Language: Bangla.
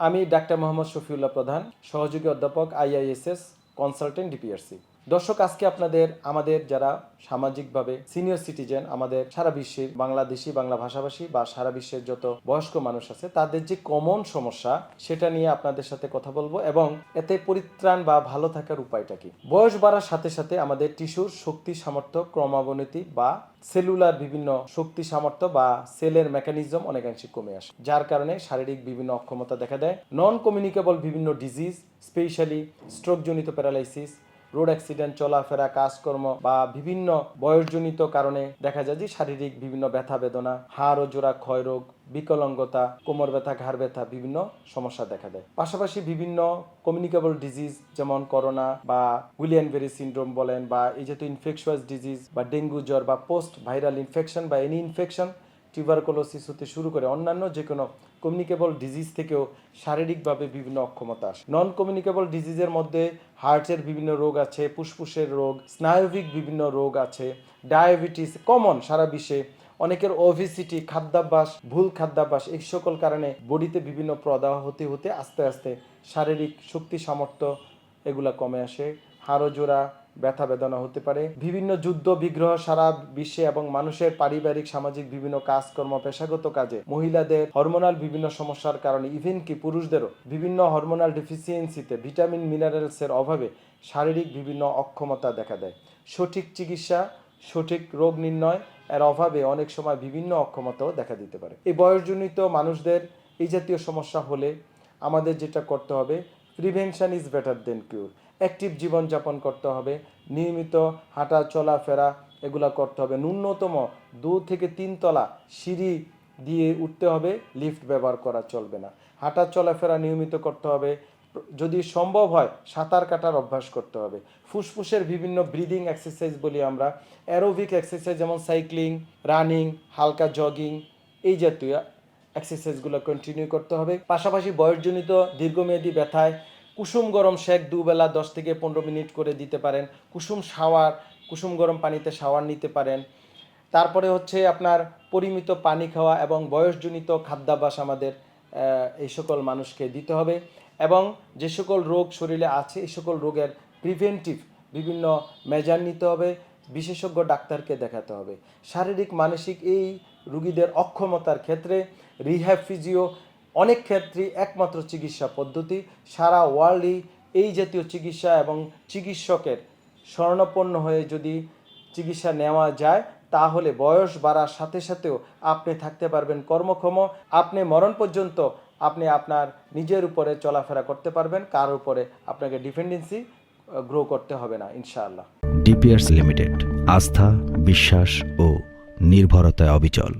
আমি ডাক্তার মোহাম্মদ শফিউল্লাহ প্রধান সহযোগী অধ্যাপক আইআইএসএস কনসালটেন্ট ডিপিআরসি। দর্শক, আজকে আপনাদের, আমাদের যারা সামাজিকভাবে সিনিয়র সিটিজেন আমাদের সারা বিশ্বের বাংলাদেশি, বাংলা ভাষাভাষী বা সারা বিশ্বের যত বয়স্ক মানুষ আছে, তাদের যে কমন সমস্যা, সেটা নিয়ে আপনাদের সাথে কথা বলব এবং এতে পরিত্রাণ বা ভালো থাকার উপায়টা কি? বয়স বাড়ার সাথে সাথে আমাদের টিস্যুর শক্তি সামর্থ্য, ক্রমাবনতি বা সেলুলার বিভিন্ন শক্তি সামর্থ্য বা সেলের মেকানিজম অনেকাংশে কমে আসে, যার কারণে শারীরিক বিভিন্ন অক্ষমতা দেখা দেয়। নন কমিউনিকেবল বিভিন্ন ডিজিজ স্পেশালি স্ট্রোকজনিত প্যারালাইসিস রোড অ্যাক্সিডেন্ট, চলাফেরা, কাজকর্ম বা বিভিন্ন বয়সজনিত কারণে দেখা যায় যে শারীরিক বিভিন্ন ব্যথা বেদনা হাড় ও জোড়া ক্ষয় রোগ, বিকলাঙ্গতা, কোমর ব্যথা, ঘাড় ব্যথা বিভিন্ন সমস্যা দেখা দেয়। পাশাপাশি বিভিন্ন কমিউনিকেবল ডিজিজ যেমন করোনা বা উইলিয়ান বেরি সিন্ড্রোম বলেন বা এই যেহেতু ইনফেকশাস ডিজিজ বা ডেঙ্গু জ্বর বা পোস্ট ভাইরাল ইনফেকশন বা এনি ইনফেকশন টিউবারকুলোসিস হতে শুরু করে অন্যান্য যে কোনো কমিউনিকেবল ডিজিজ থেকেও শারীরিকভাবে বিভিন্ন অক্ষমতা আসে। নন কমিউনিকেবল ডিজিজের মধ্যে হার্টের বিভিন্ন রোগ আছে, ফুসফুসের রোগ, স্নায়বিক বিভিন্ন রোগ আছে ডায়াবেটিস কমন সারা বিশ্বে, অনেকের ওভিসিটি খাদ্যাভ্যাস, ভুল খাদ্যাভ্যাস, এই সকল কারণে বডিতে বিভিন্ন প্রদাহ হতে হতে আস্তে আস্তে শারীরিক শক্তি সামর্থ্য এগুলা কমে আসে। হাড় জোড়া ব্যথা বেদনা হতে পারে। বিভিন্ন যুদ্ধ, বিগ্রহ সারা বিশ্বে এবং মানুষের পারিবারিক, সামাজিক বিভিন্ন কাজকর্ম, পেশাগত কাজে মহিলাদের হরমোনাল বিভিন্ন সমস্যার কারণে ইভেন কি পুরুষদেরও বিভিন্ন হরমোনাল ডিফিসিয়েন্সিতে ভিটামিন মিনারেলসের অভাবে শারীরিক বিভিন্ন অক্ষমতা দেখা দেয়। সঠিক চিকিৎসা, সঠিক রোগ নির্ণয় এর অভাবে অনেক সময় বিভিন্ন অক্ষমতাও দেখা দিতে পারে। এই বয়সজনিত মানুষদের এই জাতীয় সমস্যা হলে আমাদের যেটা করতে হবে prevention is better than cure active জীবনযাপন করতে হবে, নিয়মিত হাঁটা চলাফেরা এগুলা করতে হবে। ন্যূনতম দু থেকে তিন তলা সিঁড়ি দিয়ে উঠতে হবে লিফট ব্যবহার করা চলবে না। হাঁটা চলাফেরা নিয়মিত করতে হবে, যদি সম্ভব হয় সাঁতার কাটার অভ্যাস করতে হবে। ফুসফুসের বিভিন্ন ব্রিদিং এক্সারসাইজ বলি আমরা অ্যারোবিক এক্সারসাইজ যেমন সাইক্লিং রানিং হালকা জগিং এই জাতীয় এক্সারসাইজগুলো কন্টিনিউ করতে হবে। পাশাপাশি বয়সজনিত দীর্ঘমেয়াদী ব্যথায় কুসুম গরম শেক দুবেলা দশ থেকে পনেরো মিনিট করে দিতে পারেন। কুসুম শাওয়ার, কুসুম গরম পানিতে শাওয়ার নিতে পারেন। তারপরে হচ্ছে আপনার পরিমিত পানি খাওয়া এবং বয়সজনিত খাদ্যাভ্যাস আমাদের এই সকল মানুষকে দিতে হবে এবং যে সকল রোগ শরীরে আছে, এই সকল রোগের প্রিভেন্টিভ বিভিন্ন মেজার নিতে হবে, বিশেষজ্ঞ ডাক্তারকে দেখাতে হবে। শারীরিক, মানসিক এই রুগীদের অক্ষমতার ক্ষেত্রে রিহ্যাব ফিজিও অনেক ক্ষেত্রেই একমাত্র চিকিৎসা পদ্ধতি। সারা ওয়ার্ল্ডই এই জাতীয় চিকিৎসা এবং চিকিৎসকের স্বর্ণপন্ন হয়ে যদি চিকিৎসা নেওয়া যায়, তাহলে বয়স বাড়ার সাথে সাথেও আপনি থাকতে পারবেন কর্মক্ষম। আপনি মরণ পর্যন্ত আপনি আপনার নিজের উপরে চলাফেরা করতে পারবেন কার উপরে আপনাকে ডিপেন্ডেন্সি গ্রো করতে হবে না, ইনশাআল্লাহ। ডিপিয়ার্স লিমিটেড, আস্থা, বিশ্বাস ও নির্ভরতায় অবিচল।